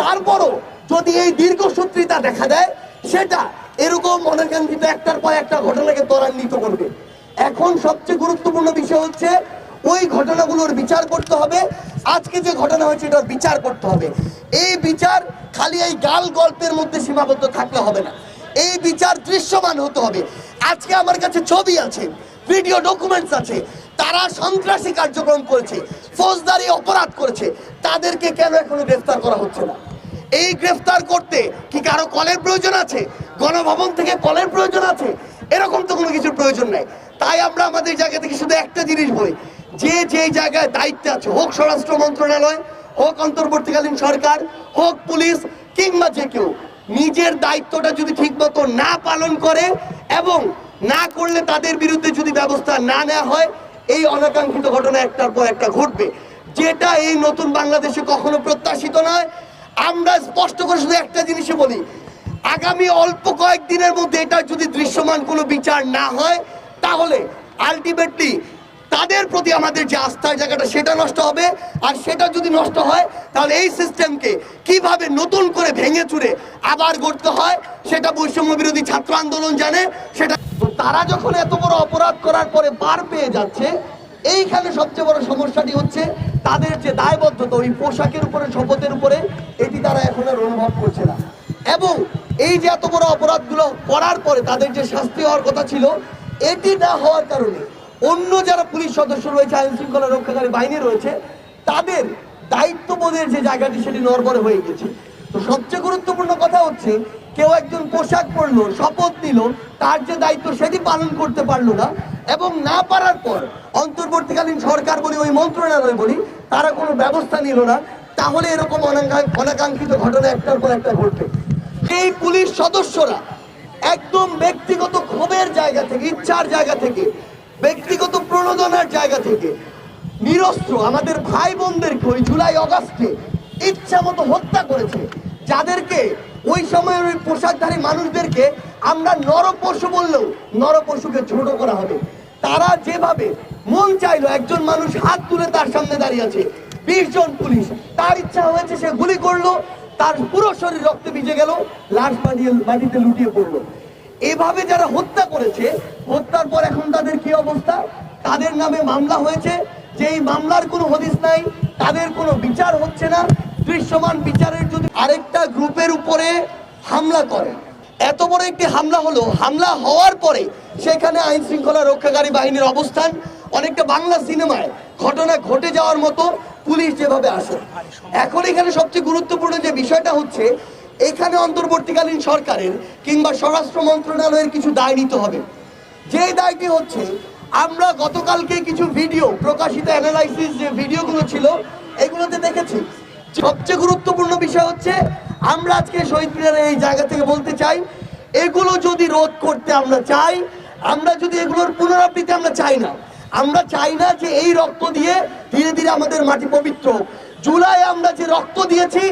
তারপরও যদি এই দীর্ঘসূত্রিতা দেখা দেয়, সেটা এরকম অনাকাঙ্ক্ষিত একটার পর একটা ঘটনাকে ত্বরান্বিত করবে। এখন সবচেয়ে গুরুত্বপূর্ণ বিষয় হচ্ছে, ওই ঘটনাগুলোর বিচার করতে হবে। আজকে যে ঘটনা হয়েছে, এটার বিচার করতে হবে। এই বিচার খালি এই গাল গল্পের মধ্যে সীমাবদ্ধ থাকলে হবে না। এই বিচার দৃশ্যমান হতে হবে। আজকে আমার কাছে ছবি আছে, ভিডিও ডকুমেন্টস আছে। তারা সন্ত্রাসী কার্যক্রম করেছে, ফৌজদারি অপরাধ করেছে। তাদেরকে কেন এখনও গ্রেফতার করা হচ্ছে না? এই গ্রেফতার করতে কি কারও কলের প্রয়োজন আছে? গণভবন থেকে কলের প্রয়োজন আছে? এরকম তো কোনো কিছুর প্রয়োজন নাই। তাই আমরা আমাদের জায়গা থেকে শুধু একটা জিনিস বলি, যে যে জায়গায় দায়িত্বে আছে, হোক স্বরাষ্ট্র মন্ত্রণালয়, হোক অন্তর্বর্তীকালীন সরকার, হোক পুলিশ, কিংবা যে কেউ, নিজের দায়িত্বটা যদি ঠিকমতো না পালন করে এবং না করলে তাদের বিরুদ্ধে যদি ব্যবস্থা না নেওয়া হয়, এই অনাকাঙ্ক্ষিত ঘটনা একটার পর একটা ঘটবে। যেটা এই নতুন বাংলাদেশে কখনো প্রত্যাশিত নয় আমরা স্পষ্ট করে শুধু একটা জিনিসই বলি। আগামী অল্প কয়েকদিনের মধ্যে এটা যদি দৃশ্যমান কোনো বিচার না হয়, তাহলে আলটিমেটলি তাদের প্রতি আমাদের যে আস্থার জায়গাটা, সেটা নষ্ট হবে। আর সেটা যদি নষ্ট হয়, তাহলে এই সিস্টেমকে কীভাবে নতুন করে ভেঙে চুরে আবার গড়তে হয়, সেটা বৈষম্য বিরোধী ছাত্র আন্দোলন জানে। সেটা তারা যখন এত বড় অপরাধ করার পরে পার পেয়ে যাচ্ছে, এইখানে সবচেয়ে বড় সমস্যাটি হচ্ছে তাদের যে দায়বদ্ধতা, ওই পোশাকের উপরে, শপথের উপরে আর অনুভব করছে না। এবং এই যে এত বড় অপরাধগুলো করার পরে তাদের যে শাস্তি হওয়ার কথা ছিল, এটি না হওয়ার কারণে অন্য যারা পুলিশ সদস্য রয়েছে, আইন শৃঙ্খলা রক্ষাকারী বাহিনী রয়েছে, তাদের দায়িত্ববোধের যে জায়গাটি সেটি নড়বড়ে হয়ে গেছে। তো সবচেয়ে গুরুত্বপূর্ণ কথা হচ্ছে, কেউ একজন পোশাক পরলো, শপথ নিল, তার যে দায়িত্ব সেটি পালন করতে পারল না এবং না পারার পর অন্তর্বর্তীকালীন সরকার বলি, ওই মন্ত্রণালয় বলি, তারা কোনো ব্যবস্থা নিল না। তাহলে এরকম অনাকাঙ্ক্ষিত ঘটনা একটার পর একটা ঘটবে। এই পুলিশ সদস্যরা একদম ব্যক্তিগত ক্ষোভের জায়গা থেকে, ইচ্ছার জায়গা থেকে, ব্যক্তিগত প্রণোদনার জায়গা থেকে নিরস্ত্র আমাদের ভাই বোনদেরকে ওই জুলাই অগাস্টে ইচ্ছা মতো হত্যা করেছে। যাদেরকে ওই সময়ের ওই পোশাকধারী মানুষদেরকে আমরা নরপশু বললেও নরপশুকে ছোট করা হবে। তারা যেভাবে মন চাইলো একজন মানুষ হাত তুলে তার সামনে দাঁড়িয়ে আছে বিশ জন পুলিশ। তার ইচ্ছা হয়েছে সে গুলি করল, তার পুরো শরীর রক্তে ভিজে গেল, লাশ মাটিয়ে মাটিতে লুটিয়ে পড়ল। এভাবে যারা হত্যা করেছে, হত্যার পর এখন তাদের কি অবস্থা? তাদের নামে মামলা হয়েছে। যে এই মামলার কোনো হদিস নাই, তাদের কোনো বিচার হচ্ছে না। দৃশ্যমান বিচারের যদি আরেকটা গ্রুপের উপরে হামলা করে এত বড় একটি হামলা হলো, হামলা হওয়ার পরে সেখানে আইন শৃঙ্খলা রক্ষাকারী বাহিনীর অবস্থান, অনেকটা বাংলা সিনেমায় ঘটনা ঘটে যাওয়ার মতো পুলিশ যেভাবে আসে। এখন এখানে সবচেয়ে গুরুত্বপূর্ণ যে বিষয়টা হচ্ছে, এখানে অন্তর্বর্তীকালীন সরকারের কিংবা স্বরাষ্ট্র মন্ত্রণালয়ের কিছু দায় নিতে হবে। যে দায়টি হচ্ছে, আমরা গতকালকে কিছু ভিডিও, প্রকাশিত অ্যানালাইসিস যে ভিডিওগুলো ছিল, এগুলোতে দেখেছি। সবচেয়ে গুরুত্বপূর্ণ বিষয় হচ্ছে আমরা আজকে শহীদ মিনারের এই জায়গা থেকে বলতে চাই, এগুলো যদি রোধ করতে আমরা চাই, আমরা যদি এগুলোর পুনরাবৃত্তি আমরা চাই না। আমরা চাই না যে এই রক্ত দিয়ে ধীরে ধীরে আমাদের মাটি পবিত্র জুলাই আমরা যে রক্ত দিয়েছি,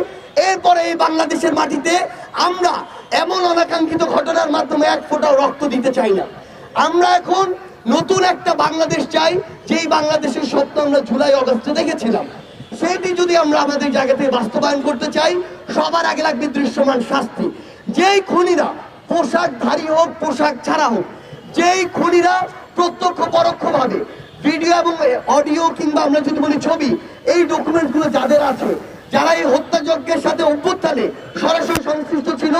এরপরে এই বাংলাদেশের মাটিতে আমরা এমন অনাকাঙ্ক্ষিত ঘটনার মাধ্যমে এক ফোঁটাও রক্ত দিতে চাই না। আমরা এখন নতুন একটা বাংলাদেশ চাই, যেই বাংলাদেশের স্বপ্ন আমরা জুলাই, অগস্টে দেখেছিলাম। সেটি যদি আমরা আমাদের জায়গা থেকে বাস্তবায়ন করতে চাই, সবার আগে লাগবে দৃশ্যমান শাস্তি। যেই খুনিরা পোশাকধারী হোক, পোশাক ছাড়া হোক, যেই খুনিরা প্রত্যক্ষ পরোক্ষভাবে ভিডিও এবং অডিও কিংবা আমরা যদি বলি ছবি, এই ডকুমেন্টগুলো যাদের আছে, যারা এই হত্যাযজ্ঞের সাথে অভ্যুত্থানে সরাসরি সংশ্লিষ্ট ছিল,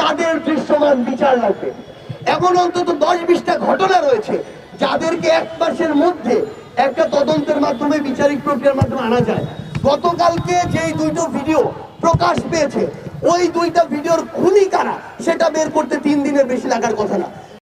তাদের দৃশ্যমান বিচার লাগবে। এমন অন্তত দশ বিশটা ঘটনা রয়েছে, যাদেরকে এক মাসের মধ্যে একটা তদন্তের মাধ্যমে, বিচারিক প্রক্রিয়ার মাধ্যমে আনা যায়। গতকালকে যেই দুটো ভিডিও প্রকাশ পেয়েছে, ওই দুইটা ভিডিওর খুনি কারা, সেটা বের করতে তিন দিনের বেশি লাগার কথা না।